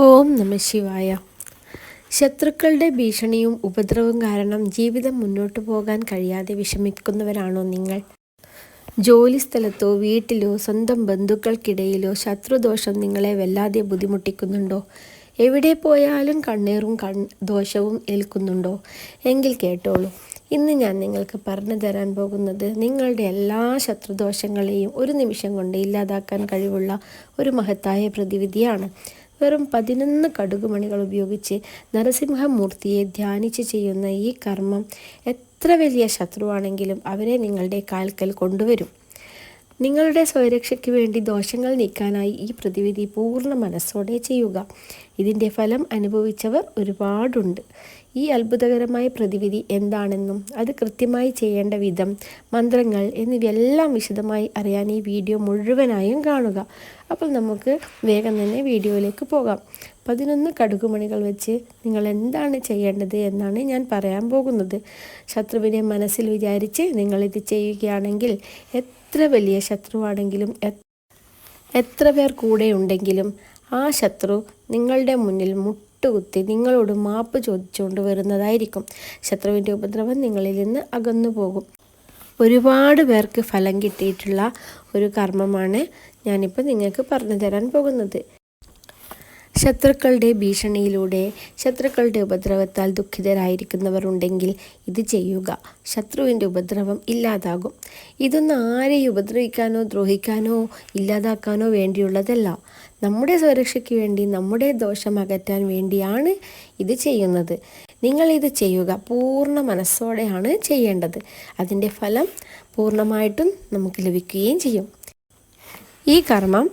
ഓം നമ ശിവായ. ശത്രുക്കളുടെ ഭീഷണിയും ഉപദ്രവവും കാരണം ജീവിതം മുന്നോട്ട് പോകാൻ കഴിയാതെ വിഷമിക്കുന്നവരാണോ നിങ്ങൾ? ജോലി സ്ഥലത്തോ വീട്ടിലോ സ്വന്തം ബന്ധുക്കൾക്കിടയിലോ ശത്രുദോഷം നിങ്ങളെ വല്ലാതെ ബുദ്ധിമുട്ടിക്കുന്നുണ്ടോ? എവിടെ പോയാലും കണ്ണീറും കൺ ദോഷവും ഏൽക്കുന്നുണ്ടോ? എങ്കിൽ കേട്ടോളൂ. ഇന്ന് ഞാൻ നിങ്ങൾക്ക് പറഞ്ഞു തരാൻ പോകുന്നത് നിങ്ങളുടെ എല്ലാ ശത്രുദോഷങ്ങളെയും ഒരു നിമിഷം കൊണ്ട് ഇല്ലാതാക്കാൻ കഴിവുള്ള ഒരു മഹത്തായ പ്രതിവിധിയാണ്. വെറും പതിനൊന്ന് കടുകുമണികൾ ഉപയോഗിച്ച് നരസിംഹമൂർത്തിയെ ധ്യാനിച്ച് ചെയ്യുന്ന ഈ കർമ്മം എത്ര വലിയ ശത്രുവാണെങ്കിലും അവരെ നിങ്ങളുടെ കാൽക്കൽ കൊണ്ടുവരും. നിങ്ങളുടെ സ്വരക്ഷയ്ക്ക് വേണ്ടി ദോഷങ്ങൾ നീക്കാനായി ഈ പ്രതിവിധി പൂർണ മനസ്സോടെ ചെയ്യുക. ഇതിന്റെ ഫലം അനുഭവിച്ചവർ ഒരുപാടുണ്ട്. ഈ അത്ഭുതകരമായ പ്രതിവിധി എന്താണെന്നും അത് കൃത്യമായി ചെയ്യേണ്ട വിധം മന്ത്രങ്ങൾ എന്നിവയെല്ലാം വിശദമായി അറിയാൻ ഈ വീഡിയോ മുഴുവനായും കാണുക. അപ്പോൾ നമുക്ക് വേഗം തന്നെ വീഡിയോയിലേക്ക് പോകാം. പതിനൊന്ന് കടുകുമണികൾ വെച്ച് നിങ്ങൾ എന്താണ് ചെയ്യേണ്ടത് എന്നാണ് ഞാൻ പറയാൻ പോകുന്നത്. ശത്രുവിനെ മനസ്സിൽ വിചാരിച്ച് നിങ്ങളിത് ചെയ്യുകയാണെങ്കിൽ എത്ര വലിയ ശത്രുവാണെങ്കിലും എത്ര പേർ കൂടെ ഉണ്ടെങ്കിലും ആ ശത്രു നിങ്ങളുടെ മുന്നിൽ മുട്ടുകുത്തി നിങ്ങളോട് മാപ്പ് ചോദിച്ചുകൊണ്ട് വരുന്നതായിരിക്കും. ശത്രുവിന്റെ ഉപദ്രവം നിങ്ങളിൽ നിന്ന് അകന്നു പോകും ഒരുപാട് പേർക്ക് ഫലം കിട്ടിയിട്ടുള്ള ഒരു കർമ്മമാണ് ഞാനിപ്പോൾ നിങ്ങൾക്ക് പറഞ്ഞു തരാൻ പോകുന്നത്. ശത്രുക്കളുടെ ഭീഷണിയിലൂടെ ശത്രുക്കളുടെ ഉപദ്രവത്താൽ ദുഃഖിതരായിരിക്കുന്നവർ ഉണ്ടെങ്കിൽ ഇത് ചെയ്യുക. ശത്രുവിന്റെ ഉപദ്രവം ഇല്ലാതാകും. ഇതൊന്നും ആരെയും ഉപദ്രവിക്കാനോ ദ്രോഹിക്കാനോ ഇല്ലാതാക്കാനോ വേണ്ടിയുള്ളതല്ല. നമ്മുടെ സുരക്ഷയ്ക്ക് വേണ്ടി നമ്മുടെ ദോഷം അകറ്റാൻ വേണ്ടിയാണ് ഇത് ചെയ്യുന്നത്. നിങ്ങൾ ഇത് ചെയ്യുക പൂർണ മനസ്സോടെയാണ് ചെയ്യേണ്ടത്. അതിന്റെ ഫലം പൂർണമായിട്ടും നമുക്ക് ലഭിക്കുകയും ചെയ്യും. ഈ കർമ്മം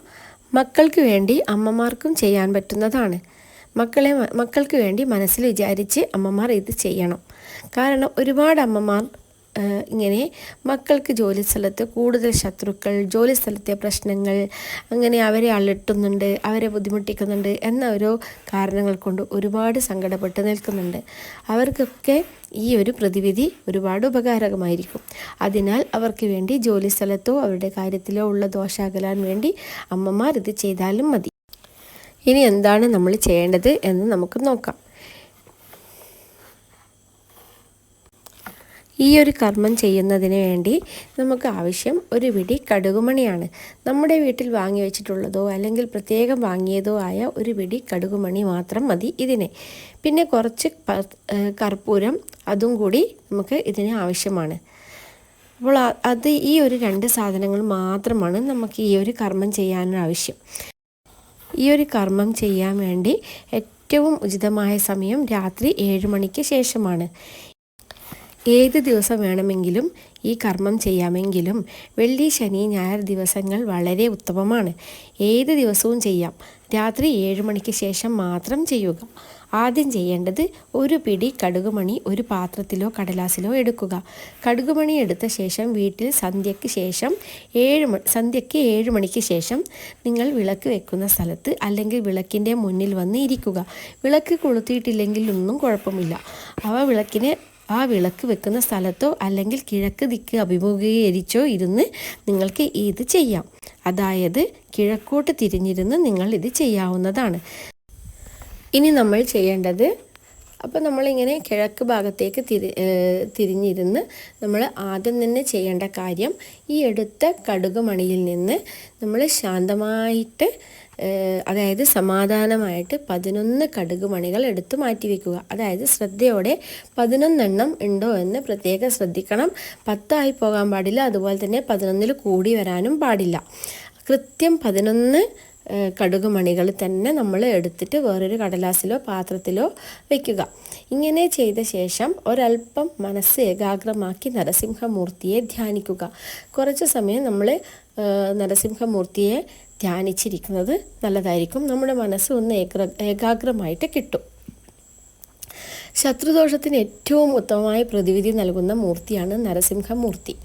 മക്കൾക്ക് വേണ്ടി അമ്മമാർക്കും ചെയ്യാൻ പറ്റുന്നതാണ്. മക്കളെ മക്കൾക്ക് വേണ്ടി മനസ്സിൽ വിചാരിച്ച് അമ്മമാർ ഇത് ചെയ്യണം. കാരണം ഒരുപാട് അമ്മമാർ ഇങ്ങനെ മക്കൾക്ക് ജോലിസ്ഥലത്ത് കൂടുതൽ ശത്രുക്കൾ ജോലിസ്ഥലത്തെ പ്രശ്നങ്ങൾ അങ്ങനെ അവരെ അലട്ടുന്നുണ്ട് അവരെ ബുദ്ധിമുട്ടിക്കുന്നുണ്ട് എന്ന ഓരോ കാരണങ്ങൾ കൊണ്ട് ഒരുപാട് സങ്കടപ്പെട്ട് നിൽക്കുന്നുണ്ട്. അവർക്കൊക്കെ ഈ ഒരു പ്രതിവിധി ഒരുപാട് ഉപകാരകമായിരിക്കും. അതിനാൽ അവർക്ക് വേണ്ടി ജോലിസ്ഥലത്തോ അവരുടെ കാര്യത്തിലോ ഉള്ള ദോഷാകലാൻ വേണ്ടി അമ്മമാർ ഇത് ചെയ്താലും മതി. ഇനി എന്താണ് നമ്മൾ ചെയ്യേണ്ടത് എന്ന് നമുക്ക് നോക്കാം. ഈ ഒരു കർമ്മം ചെയ്യുന്നതിന് വേണ്ടി നമുക്ക് ആവശ്യം ഒരു പിടി കടുകുമണിയാണ്. നമ്മുടെ വീട്ടിൽ വാങ്ങി വെച്ചിട്ടുള്ളതോ അല്ലെങ്കിൽ പ്രത്യേകം വാങ്ങിയതോ ആയ ഒരു പിടി കടുകുമണി മാത്രം മതി ഇതിനെ. പിന്നെ കുറച്ച് കർപ്പൂരം അതും കൂടി നമുക്ക് ഇതിന് ആവശ്യമാണ്. അപ്പോൾ അത് ഈ ഒരു രണ്ട് സാധനങ്ങൾ മാത്രമാണ് നമുക്ക് ഈ ഒരു കർമ്മം ചെയ്യാൻ ആവശ്യം. ഈ ഒരു കർമ്മം ചെയ്യാൻ വേണ്ടി ഏറ്റവും ഉചിതമായ സമയം രാത്രി ഏഴ് മണിക്ക് ശേഷമാണ്. ഏത് ദിവസം വേണമെങ്കിലും ഈ കർമ്മം ചെയ്യാമെങ്കിലും വെള്ളി ശനി ഞായർ ദിവസങ്ങൾ വളരെ ഉത്തമമാണ്. ഏത് ദിവസവും ചെയ്യാം. രാത്രി ഏഴ് മണിക്ക് ശേഷം മാത്രം ചെയ്യുക. ആദ്യം ചെയ്യേണ്ടത് ഒരു പിടി കടുകുമണി ഒരു പാത്രത്തിലോ കടലാസിലോ എടുക്കുക. കടുകുമണി എടുത്ത ശേഷം വീട്ടിൽ സന്ധ്യയ്ക്ക് ശേഷം ഏഴ് സന്ധ്യയ്ക്ക് ഏഴ് മണിക്ക് ശേഷം നിങ്ങൾ വിളക്ക് വെക്കുന്ന സ്ഥലത്ത് അല്ലെങ്കിൽ വിളക്കിന്റെ മുന്നിൽ വന്ന് ഇരിക്കുക. വിളക്ക് കൊളുത്തിയിട്ടില്ലെങ്കിൽ ഒന്നും കുഴപ്പമില്ല. അവ വിളക്കിനെ ആ വിളക്ക് വെക്കുന്ന സ്ഥലത്തോ അല്ലെങ്കിൽ കിഴക്ക് ദിക്ക് അഭിമുഖീകരിച്ചോ ഇരുന്ന് നിങ്ങൾക്ക് ഇത് ചെയ്യാം. അതായത് കിഴക്കോട്ട് തിരിഞ്ഞിരുന്ന് നിങ്ങൾ ഇത് ചെയ്യാവുന്നതാണ്. ഇനി നമ്മൾ ചെയ്യേണ്ടത് അപ്പോൾ നമ്മളിങ്ങനെ കിഴക്ക് ഭാഗത്തേക്ക് തിരി തിരിഞ്ഞിരുന്ന് നമ്മൾ ആദ്യം തന്നെ ചെയ്യേണ്ട കാര്യം ഈ എടുത്ത കടുകുമണിയിൽ നിന്ന് നമ്മൾ ശാന്തമായിട്ട് അതായത് സമാധാനമായിട്ട് പതിനൊന്ന് കടുക് മണികൾ എടുത്ത് മാറ്റി വെക്കുക അതായത് ശ്രദ്ധയോടെ പതിനൊന്നെണ്ണം ഉണ്ടോ എന്ന് പ്രത്യേകം ശ്രദ്ധിക്കണം. പത്തായി പോകാൻ പാടില്ല അതുപോലെ തന്നെ പതിനൊന്നിൽ കൂടി വരാനും പാടില്ല. കൃത്യം പതിനൊന്ന് കടുക് മണികൾ തന്നെ നമ്മൾ എടുത്തിട്ട് വേറൊരു കടലാസിലോ പാത്രത്തിലോ വെക്കുക. ഇങ്ങനെ ചെയ്ത ശേഷം ഒരല്പം മനസ്സ് ഏകാഗ്രമാക്കി നരസിംഹമൂർത്തിയെ ധ്യാനിക്കുക. കുറച്ച് സമയം നമ്മൾ നരസിംഹമൂർത്തിയെ ധ്യാനിച്ചിരിക്കുന്നത് നല്ലതായിരിക്കും. നമ്മുടെ മനസ്സ് ഒന്ന് ഏക ഏകാഗ്രമായിട്ട് കിട്ടും. ശത്രുദോഷത്തിന് ഏറ്റവും ഉത്തമമായ പ്രതിവിധി നൽകുന്ന മൂർത്തിയാണ് നരസിംഹമൂർത്തി.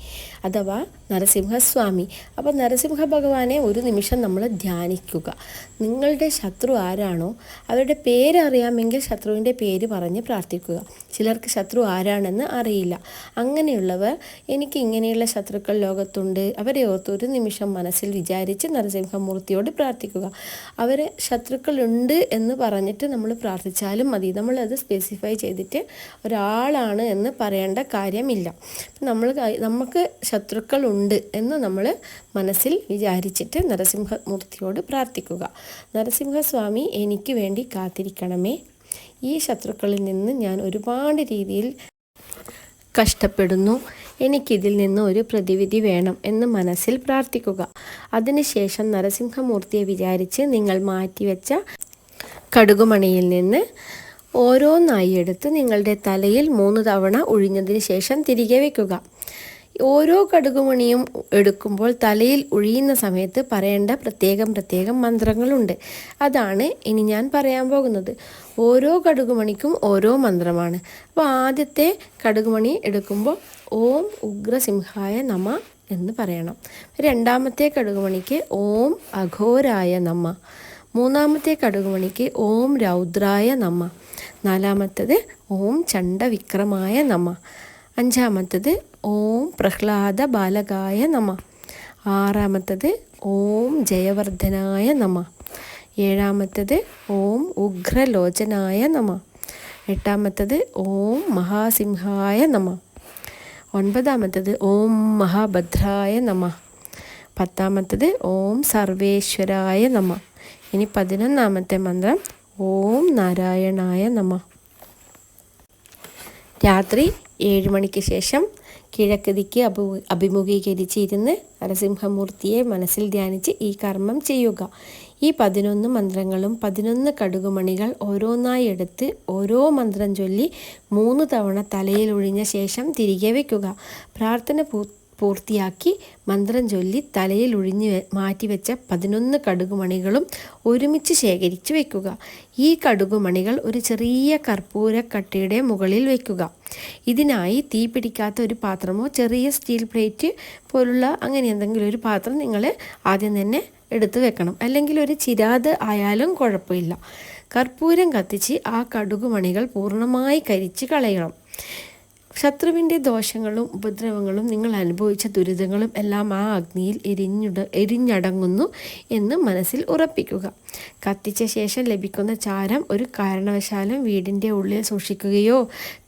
അഥവാ നരസിംഹസ്വാമി. അപ്പോൾ നരസിംഹ ഭഗവാനെ ഒരു നിമിഷം നമ്മൾ ധ്യാനിക്കുക. നിങ്ങളുടെ ശത്രു ആരാണോ അവരുടെ പേരറിയാമെങ്കിൽ ശത്രുവിന്റെ പേര് പറഞ്ഞ് പ്രാർത്ഥിക്കുക. ചിലർക്ക് ശത്രു ആരാണെന്ന് അറിയില്ല. അങ്ങനെയുള്ളവർ എനിക്ക് ഇങ്ങനെയുള്ള ശത്രുക്കൾ ലോകത്തുണ്ട്. അവരെ ഓർത്ത് ഒരു നിമിഷം മനസ്സിൽ വിചാരിച്ച് നരസിംഹമൂർത്തിയോട് പ്രാർത്ഥിക്കുക. അവരെ ശത്രുക്കളുണ്ട് എന്ന് പറഞ്ഞിട്ട് നമ്മൾ പ്രാർത്ഥിച്ചാലും മതി. നമ്മളത് സ്പെസിഫൈ ചെയ്തിട്ട് ഒരാളാണ് എന്ന് പറയേണ്ട കാര്യമില്ല. നമ്മൾ നമുക്ക് ശത്രുക്കളുണ്ട് എന്ന് നമ്മൾ മനസ്സിൽ വിചാരിച്ചിട്ട് നരസിംഹമൂർത്തിയോട് പ്രാർത്ഥിക്കുക. നരസിംഹസ്വാമി എനിക്ക് വേണ്ടി കാത്തിരിക്കണമേ. ഈ ശത്രുക്കളിൽ നിന്ന് ഞാൻ ഒരുപാട് രീതിയിൽ കഷ്ടപ്പെടുന്നു. എനിക്കിതിൽ നിന്ന് ഒരു പ്രതിവിധി വേണം എന്ന് മനസ്സിൽ പ്രാർത്ഥിക്കുക. അതിനുശേഷം നരസിംഹമൂർത്തിയെ വിചാരിച്ച് നിങ്ങൾ മാറ്റിവെച്ച കടുകുമണിയിൽ നിന്ന് ഓരോന്നായി എടുത്ത് നിങ്ങളുടെ തലയിൽ മൂന്ന് തവണ ഒഴിഞ്ഞതിന് ശേഷം തിരികെ വയ്ക്കുക ഓരോ കടുകുമണിയും എടുക്കുമ്പോൾ തലയിൽ ഒഴിയുന്ന സമയത്ത് പറയേണ്ട പ്രത്യേകം പ്രത്യേകം മന്ത്രങ്ങളുണ്ട്. അതാണ് ഇനി ഞാൻ പറയാൻ പോകുന്നത്. ഓരോ കടുകുമണിക്കും ഓരോ മന്ത്രമാണ്. അപ്പോൾ ആദ്യത്തെ കടുകുമണി എടുക്കുമ്പോൾ ഓം ഉഗ്രസിംഹായ നമ എന്ന് പറയണം. രണ്ടാമത്തെ കടുകുമണിക്ക് ഓം അഘോരായ നമ. മൂന്നാമത്തെ കടുകുമണിക്ക് ഓം രൗദ്രായ നമ. നാലാമത്തത് ഓം ചണ്ഡവിക്രമായ നമ. അഞ്ചാമത്തത് ഓം പ്രഹ്ലാദ ബാലകായ നമ. ആറാമത്തത് ഓം ജയവർദ്ധനായ നമ. ഏഴാമത്തത് ഓം ഉഗ്രലോചനായ നമ. എട്ടാമത്തത് ഓം മഹാസിംഹായ നമ. ഒൻപതാമത്തത് ഓം മഹാഭദ്രായ നമ. പത്താമത്തത് ഓം സർവേശ്വരായ നമ. ഇനി പതിനൊന്നാമത്തെ മന്ത്രം ഓം നാരായണായ നമ. രാത്രി ഏഴ് മണിക്ക് ശേഷം കിഴക്ക് ദിക്ക് അഭി അഭിമുഖീകരിച്ചിരുന്ന് നരസിംഹമൂർത്തിയെ മനസ്സിൽ ധ്യാനിച്ച് ഈ കർമ്മം ചെയ്യുക. ഈ പതിനൊന്ന് മന്ത്രങ്ങളും പതിനൊന്ന് കടുകുമണികൾ ഓരോന്നായി എടുത്ത് ഓരോ മന്ത്രം ചൊല്ലി മൂന്ന് തവണ തലയിൽ ഒഴിഞ്ഞ ശേഷം തിരികെ വയ്ക്കുക പ്രാർത്ഥന പൂ പൂർത്തിയാക്കി മന്ത്രം ചൊല്ലി തലയിൽ ഒഴിഞ്ഞ് മാറ്റിവെച്ച പതിനൊന്ന് കടുകുമണികളും ഒരുമിച്ച് ശേഖരിച്ചു വെക്കുക. ഈ കടുകുമണികൾ ഒരു ചെറിയ കർപ്പൂരക്കട്ടയുടെ മുകളിൽ വെക്കുക. ഇതിനായി തീ പിടിക്കാത്ത ഒരു പാത്രമോ ചെറിയ സ്റ്റീൽ പ്ലേറ്റ് പോലുള്ള അങ്ങനെ എന്തെങ്കിലും ഒരു പാത്രം നിങ്ങൾ ആദ്യം തന്നെ എടുത്തു വെക്കണം. അല്ലെങ്കിൽ ഒരു ചിരാത് ആയാലും കുഴപ്പമില്ല. കർപ്പൂരം കത്തിച്ച് ആ കടുകുമണികൾ പൂർണമായി കരിച്ച് കളയണം. ശത്രുവിന്റെ ദോഷങ്ങളും ഉപദ്രവങ്ങളും നിങ്ങൾ അനുഭവിച്ച ദുരിതങ്ങളും എല്ലാം ആ അഗ്നിയിൽ എരിഞ്ഞുട എരിഞ്ഞടങ്ങുന്നു എന്ന് മനസ്സിൽ ഉറപ്പിക്കുക. കത്തിച്ച ശേഷം ലഭിക്കുന്ന ചാരം ഒരു കാരണവശാലും വീടിന്റെ ഉള്ളിൽ സൂക്ഷിക്കുകയോ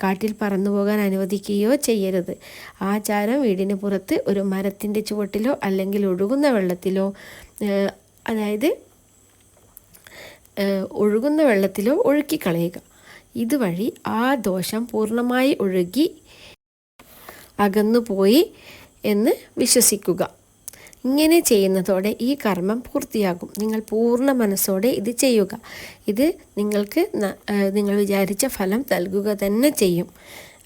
കാട്ടിൽ പറന്നു പോകാൻ അനുവദിക്കുകയോ ചെയ്യരുത്. ആ ചാരം വീടിന് പുറത്ത് ഒരു മരത്തിന്റെ ചുവട്ടിലോ അല്ലെങ്കിൽ ഒഴുകുന്ന വെള്ളത്തിലോ അതായത് ഒഴുകുന്ന വെള്ളത്തിലോ ഒഴുക്കിക്കളയുക ഇതുവഴി ആ ദോഷം പൂർണമായി ഒഴുകി അകന്നുപോയി എന്ന് വിശ്വസിക്കുക. ഇങ്ങനെ ചെയ്യുന്നതോടെ ഈ കർമ്മം പൂർത്തിയാകും. നിങ്ങൾ പൂർണ മനസ്സോടെ ഇത് ചെയ്യുക. ഇത് നിങ്ങൾക്ക് നിങ്ങൾ വിചാരിച്ച ഫലം നൽകുക തന്നെ ചെയ്യും.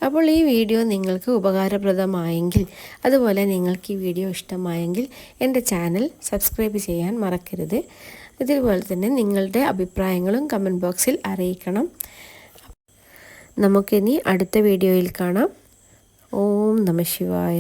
അപ്പോൾ ഈ വീഡിയോ നിങ്ങൾക്ക് ഉപകാരപ്രദമായെങ്കിൽ അതുപോലെ നിങ്ങൾക്ക് ഈ വീഡിയോ ഇഷ്ടമായെങ്കിൽ എന്റെ ചാനൽ സബ്സ്ക്രൈബ് ചെയ്യാൻ മറക്കരുത്. ഇതുപോലെ തന്നെ നിങ്ങളുടെ അഭിപ്രായങ്ങളും കമന്റ് ബോക്സിൽ അറിയിക്കണം. നമുക്കിനി അടുത്ത വീഡിയോയിൽ കാണാം. ഓം നമ ശിവായ.